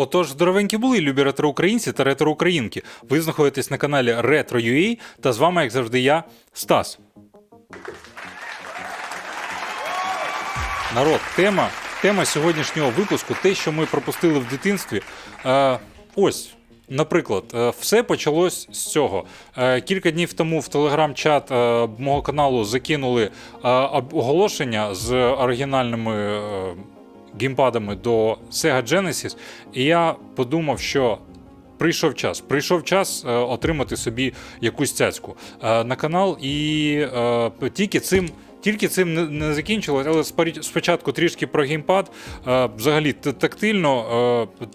Отож, здоровенькі були, любі ретро-українці та ретро-українки. Ви знаходитесь на каналі Retro.ua та з вами, як завжди, я, Стас. Народ, тема, тема сьогоднішнього випуску те, що ми пропустили в дитинстві. Е, ось. Наприклад, е, все почалось з цього. Е, Кілька днів тому в телеграм-чат е, мого каналу закинули оголошення з оригінальними геймпадами до Sega Genesis, і я подумав, що прийшов час. Прийшов час е, отримати собі якусь цяцьку е, на канал, і е, тільки цим. Тільки цим не, не закінчилось, але спочатку трішки про геймпад. Е, взагалі тактильно. Е,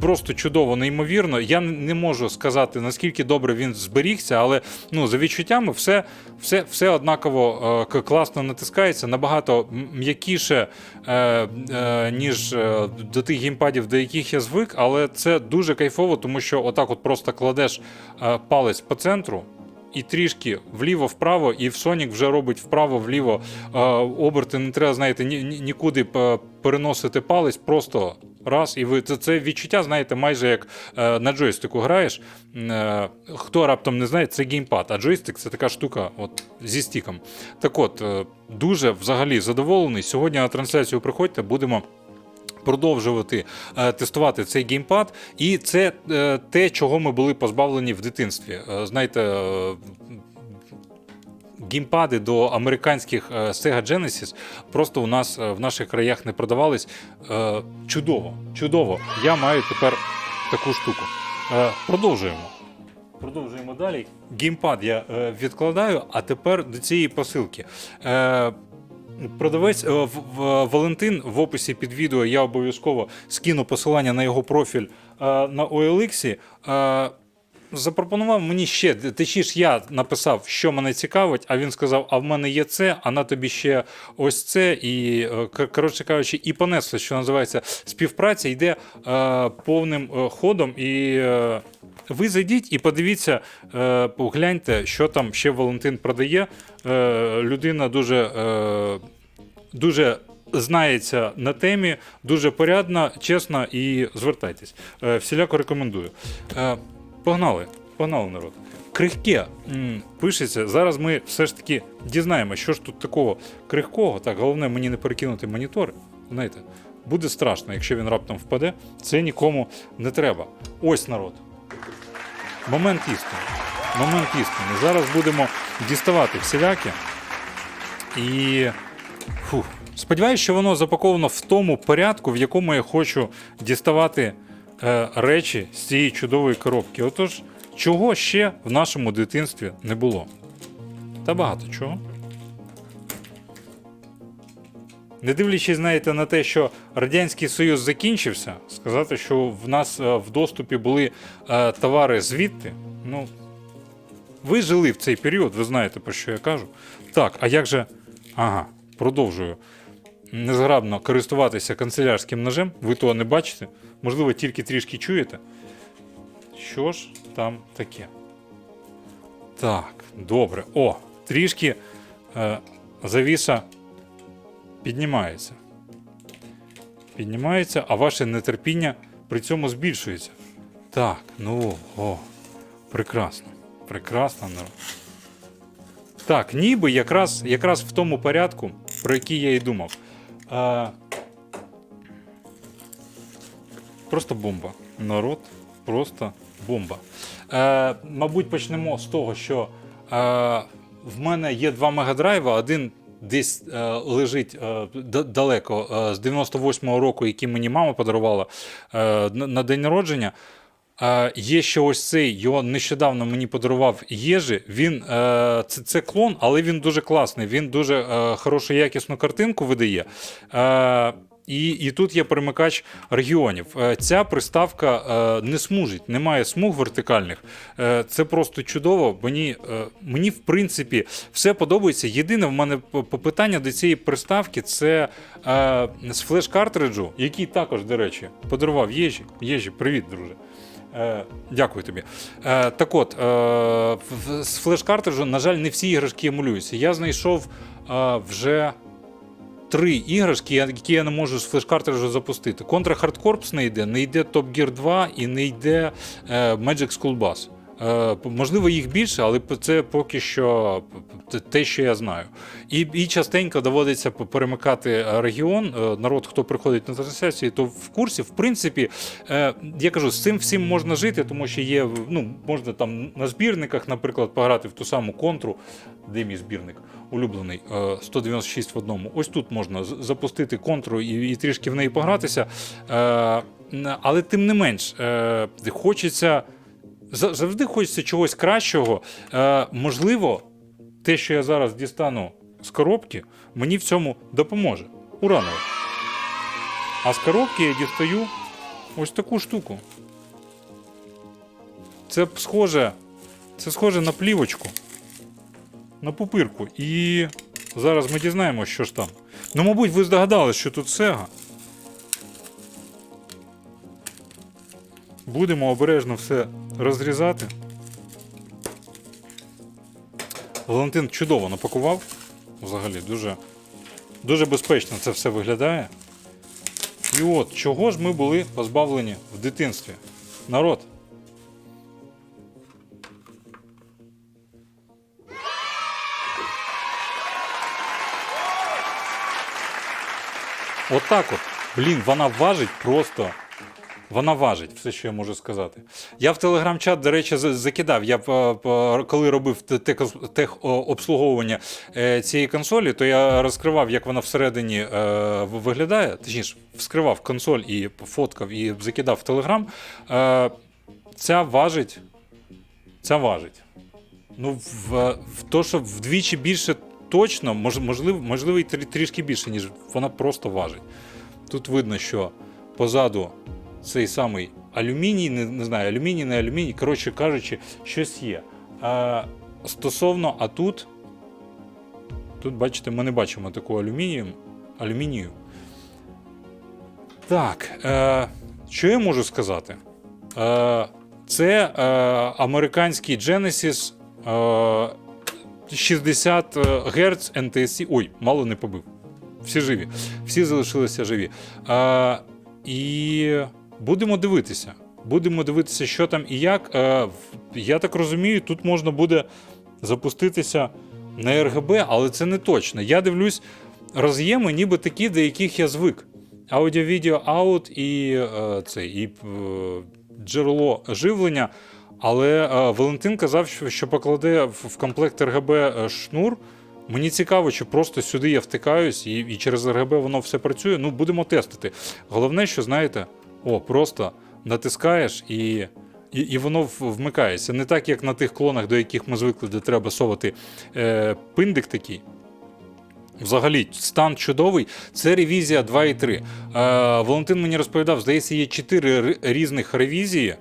Просто чудово, неймовірно. Я не можу сказати, наскільки добре він зберігся, але ну, за відчуттями все, все, все однаково е, класно натискається, набагато м'якіше, е, е, ніж е, до тих геймпадів, до яких я звик, але це дуже кайфово, тому що отак от просто кладеш е, палець по центру. І трішки вліво-вправо, і в Sonic вже робить вправо-вліво е, оберти. Не треба, знаєте, ні, ні- нікуди переносити палець, просто раз, і ви це, це відчуття, знаєте, майже як е, на джойстику граєш. Е, хто раптом не знає, це геймпад, а джойстик це така штука от, зі стіком. Так от, е, дуже взагалі задоволений. Сьогодні на трансляцію приходьте, будемо. Продовжувати е, тестувати цей геймпад, і це е, те, чого ми були позбавлені в дитинстві. Е, знаєте, е, геймпади до американських е, Sega Genesis просто у нас е, в наших краях не продавались. Е, чудово, чудово. Я маю тепер таку штуку. Продовжуємо. Продовжуємо далі. Геймпад я відкладаю, а тепер до цієї посилки. Продавець Валентин в описі під відео я обов'язково скину посилання на його профіль на OLX. Е, запропонував мені ще, точніше, я написав, що мене цікавить, а він сказав: а в мене є це, а на тобі ще ось це. І е, коротше кажучи, і понесли, що називається співпраця, йде е, повним е, ходом. І е, ви зайдіть і подивіться, е, погляньте, що там ще Валентин продає. Е, людина дуже. Е, дуже знається на темі, дуже порядна, чесна і звертайтесь. Е, всіляко рекомендую. Погнали, погнали, народ. Крихке пишеться. Зараз ми все ж таки дізнаємося, що ж тут такого крихкого. Так, головне мені не перекинути монітор. Знаєте, буде страшно, якщо він раптом впаде. Це нікому не треба. Ось народ. Момент істини. Момент істини. Зараз будемо діставати всілякі. І фух, сподіваюся, що воно запаковано в тому порядку, в якому я хочу діставати е, речі з цієї чудової коробки. Отож, чого ще в нашому дитинстві не було? Та багато чого. Не дивлячись, знаєте, на те, що Радянський Союз закінчився, сказати, що в нас е, в доступі були е, товари звідти, ну, ви жили в цей період, ви знаєте, про що я кажу. Так, а як же. Ага, продовжую незграбно користуватися канцелярським ножем. Ви того не бачите. Можливо, тільки трішки чуєте. Що ж там таке? Так, добре. О, трішки е, завіса піднімається. Піднімається, а ваше нетерпіння при цьому збільшується. Так, ну, о, прекрасно. Прекрасно, народ. Так, ніби якраз, якраз в тому порядку, про який я і думав. А, просто бомба. Народ, просто бомба. Е, мабуть, почнемо з того, що е, в мене є два мегадрайва. Один десь е, лежить е, далеко е, з 98-го року, який мені мама подарувала е, на, день народження. Е, є ще ось цей, його нещодавно мені подарував Єжи. Він е, це, це клон, але він дуже класний. Він дуже е, хорошу якісну картинку видає. Е, і, і тут є перемикач регіонів. Е, Ця приставка е, не смужить, немає смуг вертикальних. Е, Це просто чудово. Мені, е, мені в принципі, все подобається. Єдине в мене питання до цієї приставки це е, з флеш-картриджу, який також, до речі, подарував Єжі. Єжі, привіт, друже. Е, дякую тобі. Е, так от, е, з флеш-картриджу, на жаль, не всі іграшки емулюються. Я знайшов е, вже три іграшки, які я не можу з флеш-картриджу запустити. Contra Hard не йде, не йде Top Gear 2 і не йде е, Magic School Bus. Е, можливо, їх більше, але це поки що те, що я знаю. І, і частенько доводиться перемикати регіон. Е, народ, хто приходить на трансляції, то в курсі, в принципі, е, я кажу, з цим всім можна жити, тому що є, ну, можна там на збірниках, наприклад, пограти в ту саму контру, де мій збірник улюблений, е, 196 в одному. Ось тут можна запустити контру і, і трішки в неї погратися. Але тим не менш, хочеться. За- Завжди хочеться чогось кращого. Е, можливо, те, що я зараз дістану з коробки, мені в цьому допоможе. Ураново. А з коробки я дістаю ось таку штуку. Це схоже, це схоже на плівочку, на пупирку. І зараз ми дізнаємося, що ж там. Ну, мабуть, ви здогадались, що тут Sega. Будемо обережно все розрізати. Валентин чудово напакував. Взагалі, дуже, дуже безпечно це все виглядає. І от, чого ж ми були позбавлені в дитинстві? Народ. Отак от. Блін, вона важить просто. Вона важить, все, що я можу сказати. Я в телеграм-чат, до речі, закидав. Я е, коли робив те- те- техобслуговування е, цієї консолі, то я розкривав, як вона всередині е, виглядає. Точніше, вскривав консоль і фоткав, і закидав в телеграм. Ця важить. Ця важить. Ну, в, в то, що вдвічі більше точно, мож, можливо, можливо, і трішки більше, ніж вона просто важить. Тут видно, що позаду цей самий алюміній, не, не знаю, алюміній, не алюміній, коротше кажучи, щось є. А, стосовно, а тут, тут, бачите, ми не бачимо такого алюмінію. алюмінію. Так, е, що я можу сказати? Е, це е, американський Genesis е, 60 Гц NTSC. Ой, мало не побив. Всі живі. Всі залишилися живі. Е, і будемо дивитися. Будемо дивитися, що там і як. Е, я так розумію, тут можна буде запуститися на РГБ, але це не точно. Я дивлюсь, роз'єми ніби такі, до яких я звик. Аудіо, відео, аут і е, це, і е, джерело живлення. Але Валентин казав, що, покладе в, комплект РГБ шнур. Мені цікаво, чи просто сюди я втикаюсь, і, і через РГБ воно все працює. Ну, будемо тестити. Головне, що знаєте, о, просто натискаєш і, і, і воно вмикається. Не так, як на тих клонах, до яких ми звикли, де треба совати е, пиндик такий. Взагалі, стан чудовий. Це ревізія 2.3. Е, Валентин мені розповідав, здається, є 4 різних ревізії.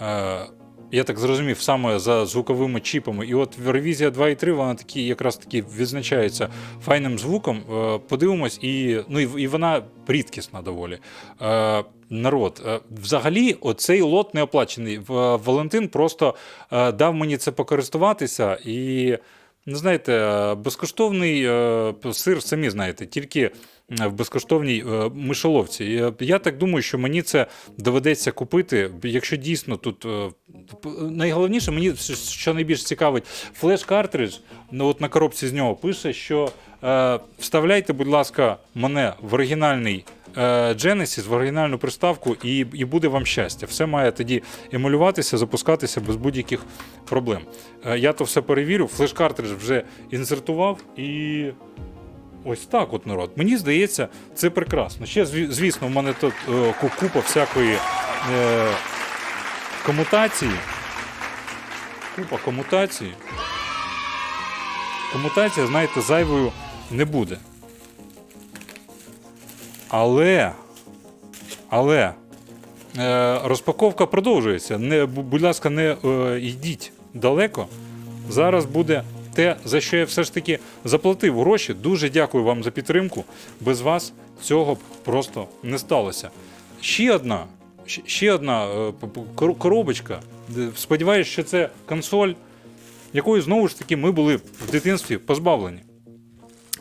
Е, я так зрозумів, саме за звуковими чіпами. І от ревізія 2.3, вона такі, якраз таки відзначається файним звуком. Е, подивимось, і, ну, і, і вона рідкісна доволі. Е, народ, е, взагалі, оцей лот не оплачений. Валентин просто дав мені це покористуватися і. Ну, знаєте, безкоштовний сир, самі знаєте, тільки в безкоштовній е, мишоловці. Я, я так думаю, що мені це доведеться купити, якщо дійсно тут. е, Найголовніше, мені що- найбільш цікавить, флеш-картридж, ну от на коробці з нього пише, що е, вставляйте, будь ласка, мене в оригінальний. е, Genesis в оригінальну приставку, і, і буде вам щастя. Все має тоді емулюватися, запускатися без будь-яких проблем. Е, Я то все перевірю, флеш-картридж вже інсертував і. Ось так, от народ. Мені здається, це прекрасно. Ще, звісно, в мене тут е, купа всякої е, комутації. Купа комутації. Комутація, знаєте, зайвою не буде. Але. Але. Е, розпаковка продовжується. Не, будь ласка, не е, йдіть далеко. Зараз буде те, за що я все ж таки заплатив гроші. Дуже дякую вам за підтримку. Без вас цього б просто не сталося. Ще одна, ще- одна е, коробочка. Де- Сподіваюсь, що це консоль, якою знову ж таки ми були в дитинстві позбавлені.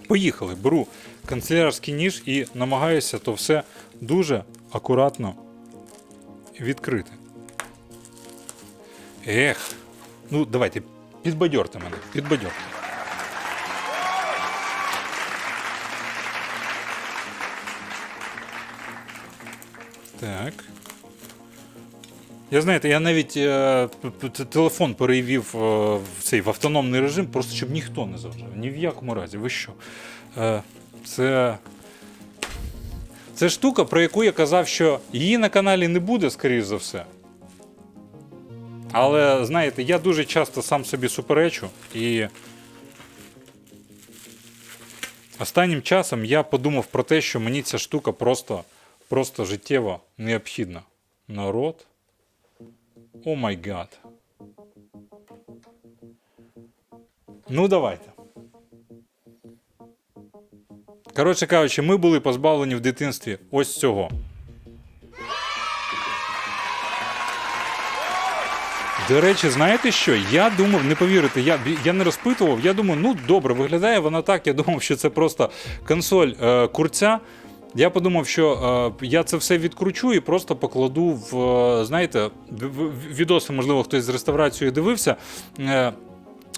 Поїхали, беру канцелярський ніж і намагаюся то все дуже акуратно відкрити. Ех. Ну, давайте, підбадьорте мене, підбадьорте. Так. Я знаєте, я навіть е, телефон перевів е, в цей в автономний режим, просто щоб ніхто не заважав. Ні в якому разі. Ви що? Е, це. Це штука, про яку я казав, що її на каналі не буде, скоріш за все. Але знаєте, я дуже часто сам собі суперечу і. Останнім часом я подумав про те, що мені ця штука просто, просто життєво необхідна. Народ. О май гад. Ну, давайте. Коротше кажучи, ми були позбавлені в дитинстві ось цього. До речі, знаєте що? Я думав, не повірите, я, я не розпитував, я думав, ну добре, виглядає вона так. Я думав, що це просто консоль е, курця. Я подумав, що е, я це все відкручу і просто покладу в, е, знаєте, відоси, можливо, хтось з реставрацією дивився. Е,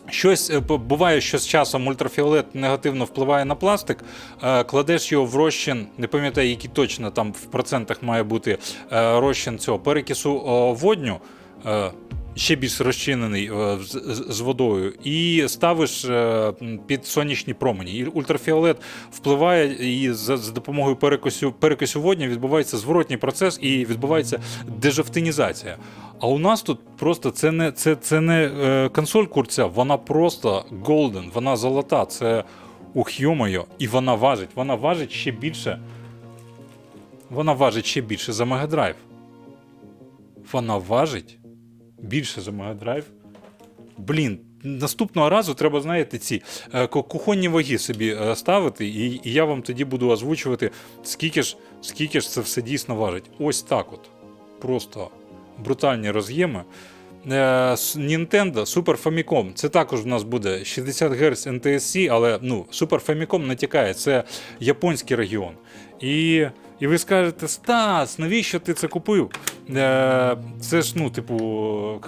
Щось е, буває, що з часом ультрафіолет негативно впливає на пластик. е, Кладеш його в розчин, не пам'ятаю, який точно там в процентах має бути е, розчин цього перекису водню. Е, Ще більш розчинений е, з, водою, і ставиш е, під сонячні промені. І ультрафіолет впливає, і за, допомогою перекису, перекису водню відбувається зворотній процес і відбувається дежавтинізація. А у нас тут просто це не, це, це не консоль курця, вона просто голден, вона золота. Це ух і вона важить. Вона важить ще більше. Вона важить ще більше за Drive. Вона важить більше за Drive. Блін, наступного разу треба, знаєте, ці е, кухонні ваги собі е, ставити, і, і я вам тоді буду озвучувати, скільки ж, скільки ж це все дійсно важить. Ось так от. Просто брутальні роз'єми. Е, Nintendo Super Famicom. Це також в нас буде 60 Гц NTSC, але ну, Super Famicom натякає, це японський регіон. І, і ви скажете, Стас, навіщо ти це купив? Е, це ж, ну, типу,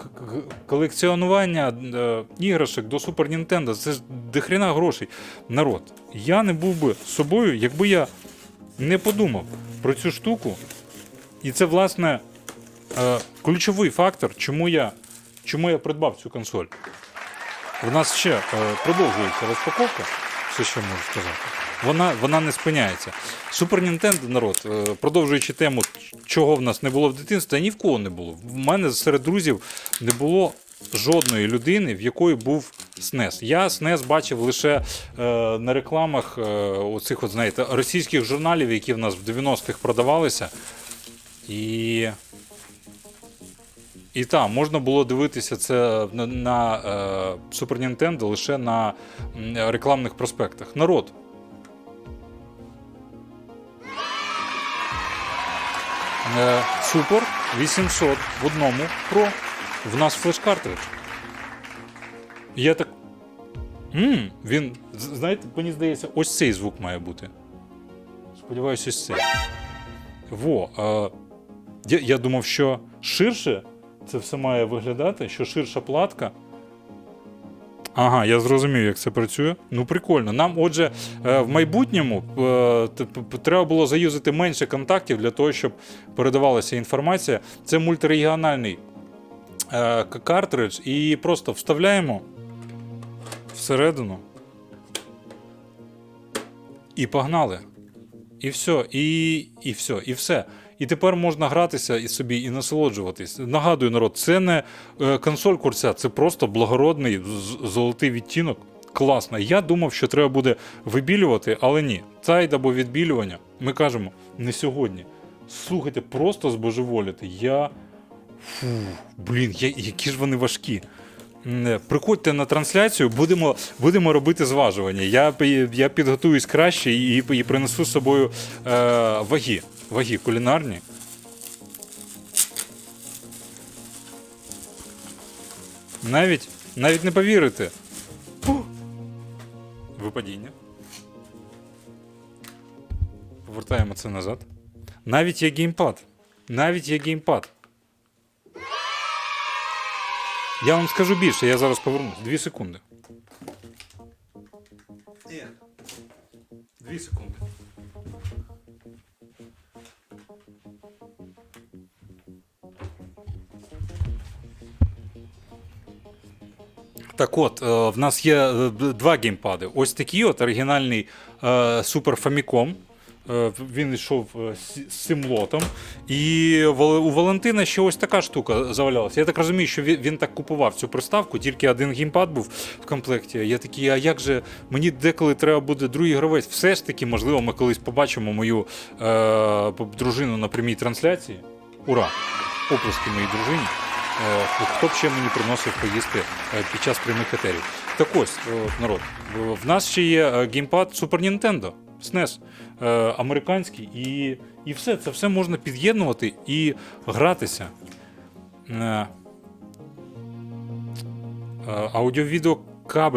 колекціонування е, іграшок до Super Nintendo, це ж дохріна грошей. Народ, я не був би собою, якби я не подумав про цю штуку. І це, власне, е, ключовий фактор, чому я, чому я придбав цю консоль. У нас ще продовжується розпаковка, все що можу сказати. Вона, вона не спиняється. Супер Нінтендо, народ, е, продовжуючи тему, чого в нас не було в дитинстві, ні в кого не було. В мене серед друзів не було жодної людини, в якої був SNES. Я SNES бачив лише е, на рекламах е, оцих, от, знаєте, російських журналів, які в нас в 90-х продавалися. І і так, можна було дивитися це на, на е, Super Nintendo лише на рекламних проспектах. Народ. Е, Супер 800 в одному Pro. В нас флеш-картридж. Я так. Мм, він. Знаєте, мені здається, ось цей звук має бути. Сподіваюся, ось цей. Во. Е, я, я думав, що ширше це все має виглядати, що ширша платка. Ага, я зрозумів, як це працює. Ну, прикольно. Нам, отже, е, в майбутньому е, треба було заюзати менше контактів для того, щоб передавалася інформація. Це мультирегіональний е, картридж, і просто вставляємо всередину. І погнали. І все, і, і все, і все. І тепер можна гратися і собі і насолоджуватись. Нагадую, народ, це не е, консоль курця, це просто благородний золотий відтінок. Класно. Я думав, що треба буде вибілювати, але ні. Тайд або відбілювання. Ми кажемо не сьогодні. Слухайте, просто збожеволіти. Я. Фу, блін, я, які ж вони важкі. Приходьте на трансляцію, будемо, будемо робити зважування. Я, я підготуюсь краще і, і принесу з собою е, ваги. Ваги кулінарні. Навіть, навіть не повірите. Фу. Випадіння. Повертаємо це назад. Навіть є геймпад. Навіть є геймпад. Я вам скажу більше, я зараз повернусь. Дві секунди. Дві секунди. Так от, е, в нас є е, два геймпади. Ось такий от оригінальний е, Super Famicom. Е, Він йшов е, з цим лотом. І у Валентина ще ось така штука завалялася. Я так розумію, що він, так купував цю приставку, тільки один геймпад був в комплекті. Я такий, а як же мені деколи треба буде другий гравець? Все ж таки, можливо, ми колись побачимо мою е, дружину на прямій трансляції. Ура! Оплески моїй дружині. Е, Хто б ще мені приносив поїсти під час прямих етерів? Так ось, народ, в нас ще є геймпад Super Nintendo, SNES, е, американський, і, і все, це все можна під'єднувати і гратися. Е, е, Аудіо-відео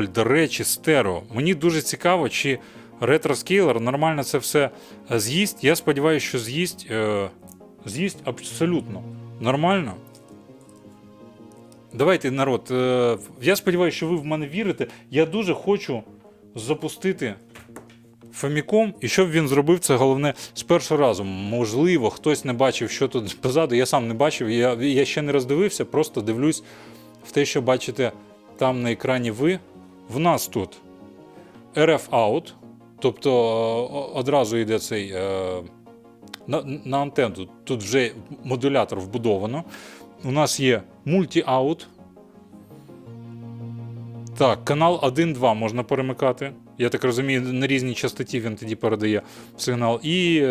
до речі, стерео. Мені дуже цікаво, чи ретроскейлер нормально це все е, з'їсть. Я сподіваюся, що з'їсть. е, З'їсть абсолютно нормально. Давайте, народ. е, Я сподіваюся, що ви в мене вірите. Я дуже хочу запустити Famicom, і щоб він зробив це головне з першого разу. Можливо, хтось не бачив, що тут позаду. Я сам не бачив, я, я ще не роздивився, просто дивлюсь в те, що бачите там на екрані ви. В нас тут RF Out, тобто е, одразу йде цей. е, на, на антенну тут вже модулятор вбудовано. У нас є мульті-аут. Так, канал 1-2 можна перемикати. Я так розумію, на різній частоті він тоді передає сигнал. І е,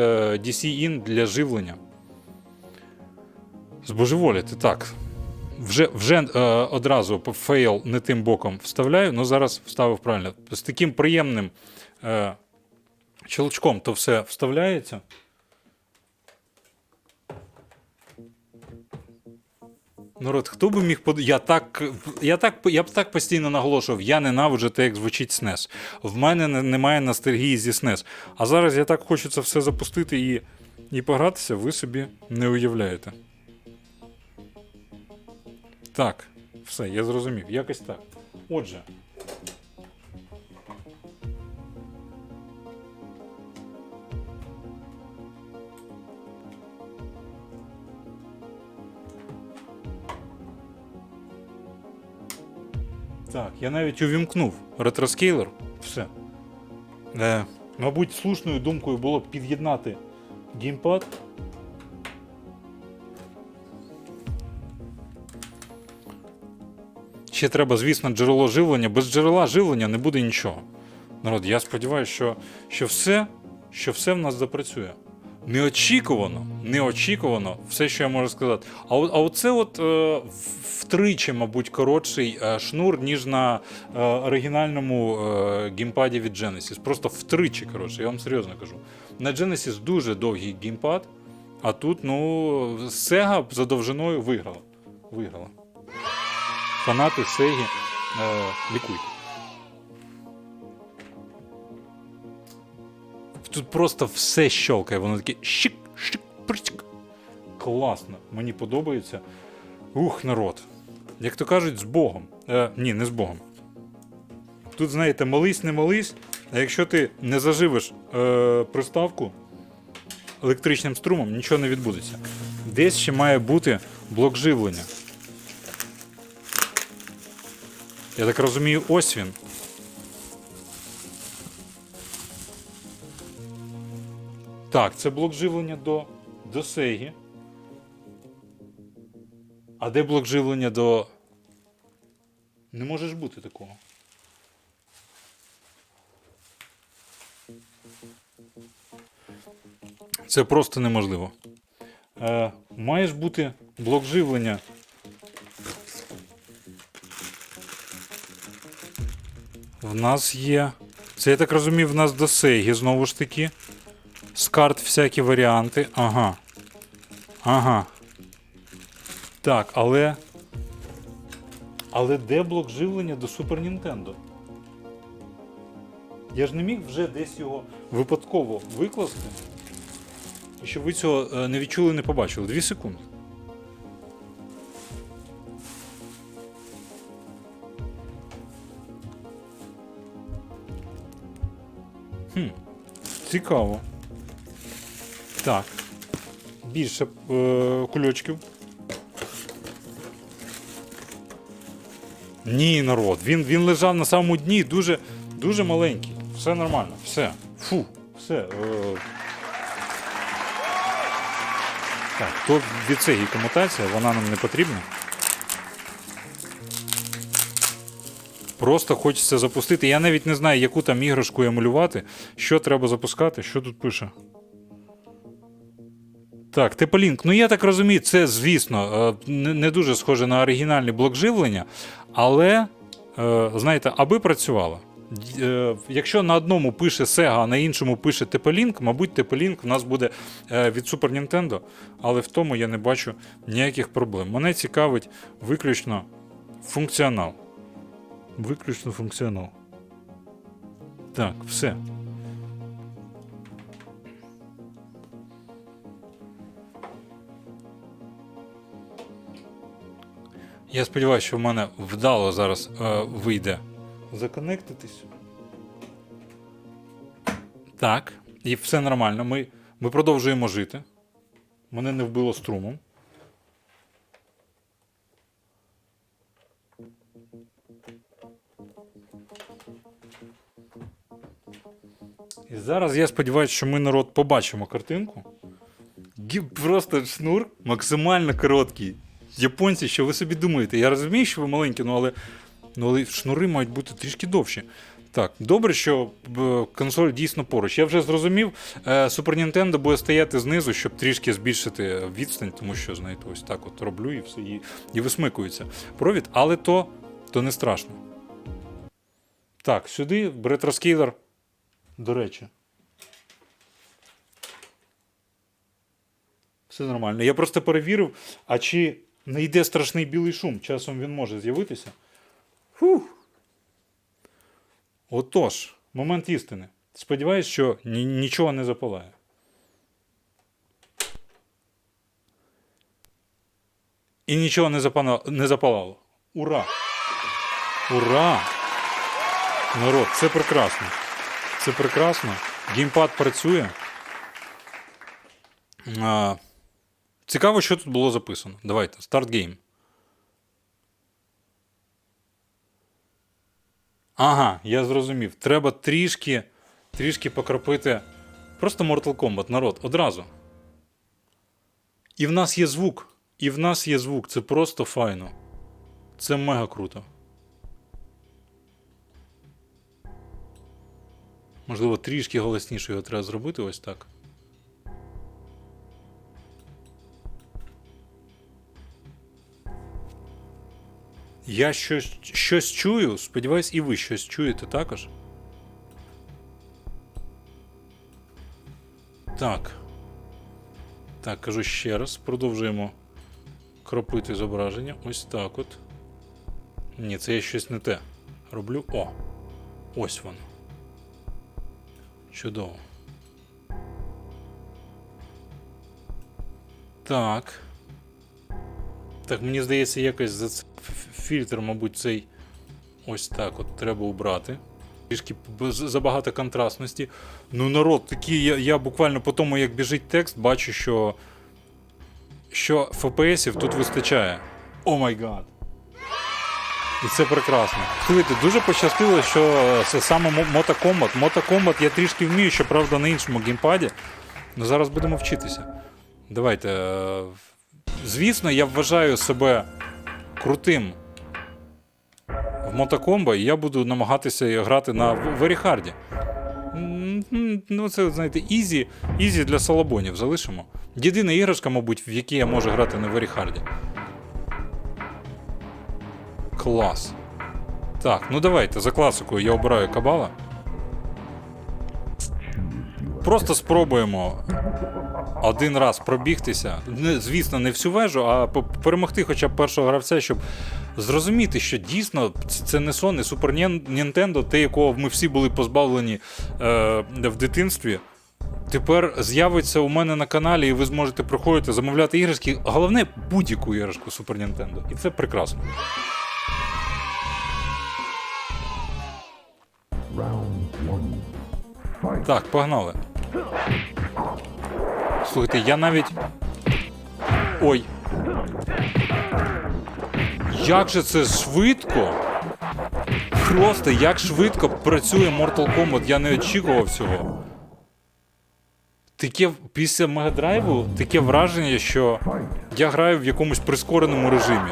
DC-IN для живлення. Збожеволіти. Так. Вже, вже е, одразу фейл не тим боком вставляю, але зараз вставив правильно. З таким приємним е, щелчком то все вставляється. Народ, хто би міг под... Я так, я так, я б так постійно наголошував, я ненавиджу те, як звучить СНЕС. В мене не- немає ностальгії зі СНЕС. А зараз я так хочу це все запустити і, і погратися, ви собі не уявляєте. Так, все, я зрозумів. Якось так. Отже. Так, я навіть увімкнув ретроскейлер. Все. Е, мабуть, слушною думкою було б під'єднати геймпад. Ще треба, звісно, джерело живлення. Без джерела живлення не буде нічого. Народ, я сподіваюся, що, що все, що все в нас запрацює. Неочікувано, неочікувано, все, що я можу сказати. А, а оце от е, втричі, мабуть, коротший е, шнур, ніж на е, оригінальному е, геймпаді від Genesis. Просто втричі коротше, я вам серйозно кажу. На Genesis дуже довгий геймпад, а тут, ну, Sega за довжиною виграла. Виграла. Фанати Sega е, лікуйте. Тут просто все щелкає, воно таке щик, щик, причик. Класно, мені подобається. Ух, народ. Як то кажуть, з Богом. Е, ні, не з Богом. Тут, знаєте, молись, не молись, а якщо ти не заживиш е, приставку електричним струмом, нічого не відбудеться. Десь ще має бути блок живлення. Я так розумію, ось він. Так, це блок живлення до, до Sega. А де блок живлення до. Не може ж бути такого. Це просто неможливо. Е, має бути блок живлення. В нас є. Це я так розумію, в нас до Sega знову ж таки. З карт всякі варіанти. Ага. Ага. Так, але. Але де блок живлення до Super Nintendo? Я ж не міг вже десь його випадково викласти. і щоб ви цього е, не відчули, не побачили. Дві секунди. Цікаво. Так. Більше е, кульочків. Ні, народ. Він, він лежав на самому дні, дуже, дуже маленький. Все нормально, все. Фу, все. Е... Так, то від цієї комутація, вона нам не потрібна. Просто хочеться запустити. Я навіть не знаю, яку там іграшку емулювати. Що треба запускати, що тут пише. Так, Тепелінк. Ну я так розумію, це, звісно, е, не дуже схоже на оригінальний блок живлення, але, е, знаєте, аби працювало. Е, Якщо на одному пише Sega, а на іншому пише Тепелінк, мабуть, Тепелінк у нас буде від Super Nintendo, але в тому я не бачу ніяких проблем. Мене цікавить виключно функціонал. Виключно функціонал. Так, все. Я сподіваюся, що в мене вдало зараз е, вийде законектитись. Так, і все нормально. Ми, ми продовжуємо жити. Мене не вбило струмом. І зараз я сподіваюся, що ми народ побачимо картинку. Просто шнур максимально короткий. Японці, що ви собі думаєте? Я розумію, що ви маленькі, ну але, ну, але шнури мають бути трішки довші. Так, добре, що е, консоль дійсно поруч. Я вже зрозумів, Super Nintendo буде стояти знизу, щоб трішки збільшити відстань, тому що, знаєте, ось так от роблю і все, і, і висмикується провід, але то, то не страшно. Так, сюди ретроскейлер, до речі. Все нормально. Я просто перевірив, а чи не йде страшний білий шум. Часом він може з'явитися. Фух. Отож, момент істини. Сподіваюсь, що ні- нічого не запалає. І нічого не, запана... не запалало. Ура! Ура! Народ, це прекрасно. Це прекрасно. Геймпад працює. А, цікаво, що тут було записано. Давайте, старт гейм. Ага, я зрозумів. Треба трішки, трішки покропити. Просто Mortal Kombat, народ, одразу. І в нас є звук. І в нас є звук. Це просто файно. Це мега круто. Можливо, трішки голосніше його треба зробити ось так. Я щось, щось чую, сподіваюсь, і ви щось чуєте також. Так. Так, кажу ще раз. Продовжуємо кропити зображення. Ось так от. Ні, це я щось не те. Роблю. О! Ось воно. Чудово. Так. Так, мені здається, якось за це фільтр, мабуть, цей ось так от треба убрати. Трішки забагато контрастності. Ну, народ, такі, я, я буквально по тому, як біжить текст, бачу, що, що FPS-ів тут вистачає. О май гад. І це прекрасно. Слухайте, дуже пощастило, що це саме Мо- Moto Combat. Moto я трішки вмію, щоправда, на іншому геймпаді. Ну зараз будемо вчитися. Давайте. е, Звісно, я вважаю себе крутим мотокомбо, і я буду намагатися грати на Веріхарді. Ну, це, знаєте, ізі, ізі для салабонів залишимо. Єдина іграшка, мабуть, в якій я можу грати на Веріхарді. Клас. Так, ну давайте, за класикою я обираю кабала. Просто спробуємо один раз пробігтися. Не, звісно, не всю вежу, а перемогти хоча б першого гравця, щоб зрозуміти, що дійсно це не не Супер Нінтендо, те, якого ми всі були позбавлені е, в дитинстві. тепер з'явиться у мене на каналі, і ви зможете приходити замовляти іграшки. Головне будь-яку іграшку Super Nintendo. І це прекрасно. Так, погнали. Слухайте, я навіть. Ой. Як же це швидко? Просто як швидко працює Mortal Kombat, я не очікував цього. Таке після Мегадрайву таке враження, що я граю в якомусь прискореному режимі.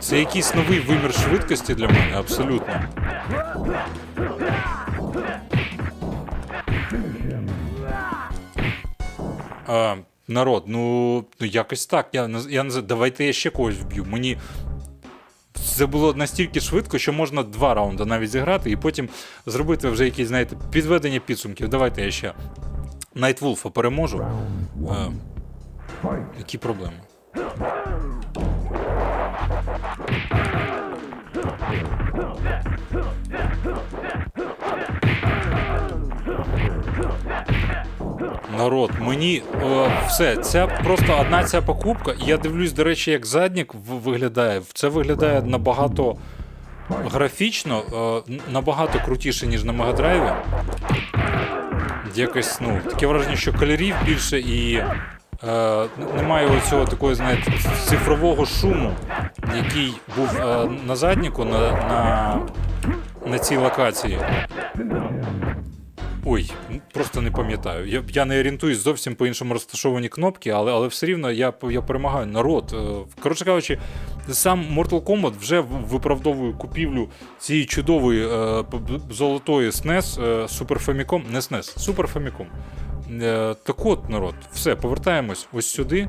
Це якийсь новий вимір швидкості для мене, абсолютно. А, народ, ну, ну якось так. Я, я, давайте я ще когось вб'ю. Мені це було настільки швидко, що можна два раунди навіть зіграти, і потім зробити вже якісь, знаєте, підведення підсумків. Давайте я ще Найтвулфа переможу. А, які проблеми? Народ, мені е, все, це просто одна ця покупка. Я дивлюсь, до речі, як заднік виглядає. Це виглядає набагато графічно, е, набагато крутіше, ніж на Мегадрайві. Якось, ну, таке враження, що кольорів більше і е, немає оцього такого, знаєте, цифрового шуму, який був е, на задніку на, на, на цій локації. Ой, просто не пам'ятаю. Я, я не орієнтуюсь зовсім по іншому розташовані кнопки, але, але все рівно я, я перемагаю народ. Е, Коротше кажучи, сам Mortal Kombat вже виправдовує купівлю цієї чудової е, золотої SNES е, Super Famicom, не SNES, Super Famicom. Е, так от, народ, все, повертаємось ось сюди.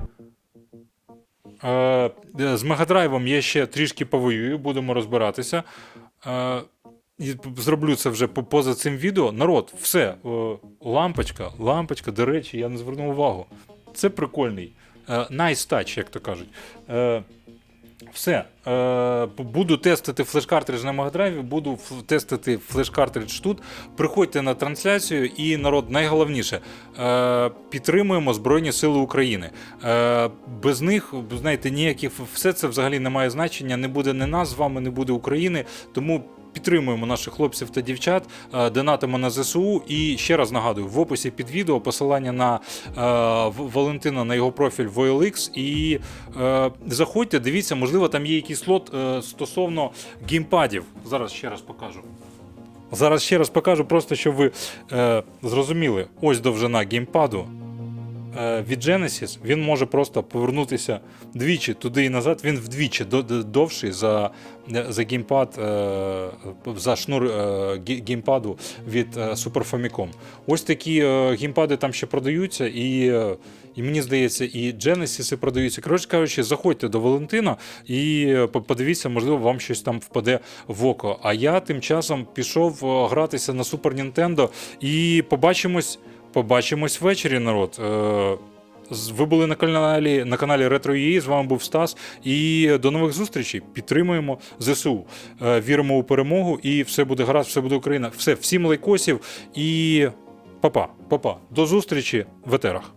З Мегадрайвом я ще трішки повоюю, будемо розбиратися. Зроблю це вже поза цим відео. Народ, все. е, Лампочка, лампочка, до речі, я не звернув увагу. Це прикольний. Е, Nice touch, як то кажуть. Е, Все. Буду тестити флеш-картридж на Мегадрайві, буду тестити флеш-картридж тут. Приходьте на трансляцію і народ, найголовніше, підтримуємо Збройні Сили України. Без них, знаєте, ніяких все це взагалі не має значення. Не буде не нас з вами, не буде України. Тому. Підтримуємо наших хлопців та дівчат, е, донатимо на ЗСУ. І ще раз нагадую, в описі під відео посилання на е, Валентина на його профіль VLX. І е, заходьте, дивіться, можливо, там є якийсь слот стосовно геймпадів. Зараз ще раз покажу. Зараз ще раз покажу, просто щоб ви е, зрозуміли, ось довжина геймпаду. Е, від Genesis він може просто повернутися двічі туди і назад. Він вдвічі до- до- довший за, за геймпад, е, за шнур е, геймпаду від Super Famicom. Ось такі геймпади там ще продаються, і, і мені здається, і Genesis продаються. Коротше кажучи, заходьте до Валентина і подивіться, можливо, вам щось там впаде в око. А я тим часом пішов гратися на Super Nintendo і побачимось. Побачимось ввечері, народ. Е, Ви були на каналі на каналі Retro.ua, з вами був Стас. І до нових зустрічей. Підтримуємо ЗСУ. Е, Віримо у перемогу, і все буде гаразд, все буде Україна. Все, всім лайкосів і па-па, па-па. До зустрічі в етерах.